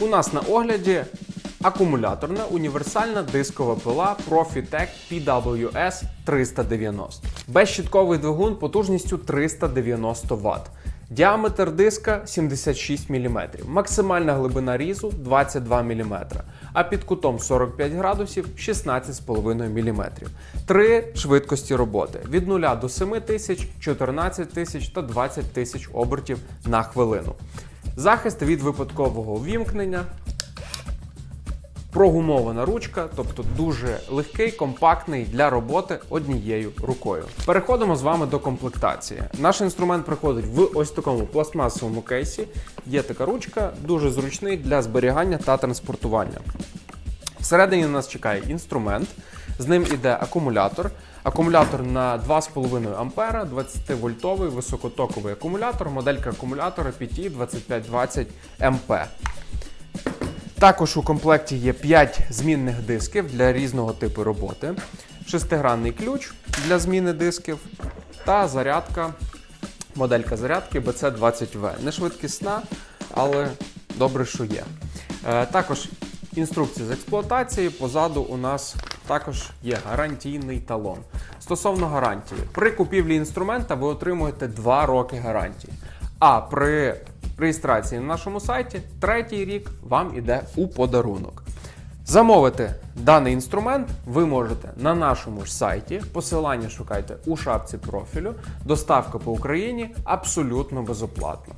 У нас на огляді акумуляторна універсальна дискова пила Profitec PWS 390. Безщітковий двигун потужністю 390 Вт. Діаметр диска 76 мм, максимальна глибина різу 22 мм, а під кутом 45 градусів 16,5 мм. Три швидкості роботи від 0 до 7 тисяч, 14 тисяч та 20 тисяч обертів на хвилину. Захист від випадкового увімкнення, прогумована ручка, тобто дуже легкий, компактний для роботи однією рукою. Переходимо з вами до комплектації. Наш інструмент приходить в ось такому пластмасовому кейсі. Є така ручка, дуже зручний для зберігання та транспортування. Всередині нас чекає інструмент, з ним іде акумулятор. Акумулятор на 2,5 А, 20 вольтовий високотоковий акумулятор, моделька акумулятора PT 2520 МП. Також у комплекті є 5 змінних дисків для різного типу роботи, шестигранний ключ для зміни дисків та зарядка, моделька зарядки BC20V. Не швидкісна, але добре, що є. Е, Також інструкція з експлуатації. Позаду у нас також є гарантійний талон. Стосовно гарантії, при купівлі інструмента ви отримуєте 2 роки гарантії. А при реєстрації на нашому сайті третій рік вам іде у подарунок. Замовити даний інструмент ви можете на нашому ж сайті. Посилання шукайте у шапці профілю. Доставка по Україні абсолютно безоплатна.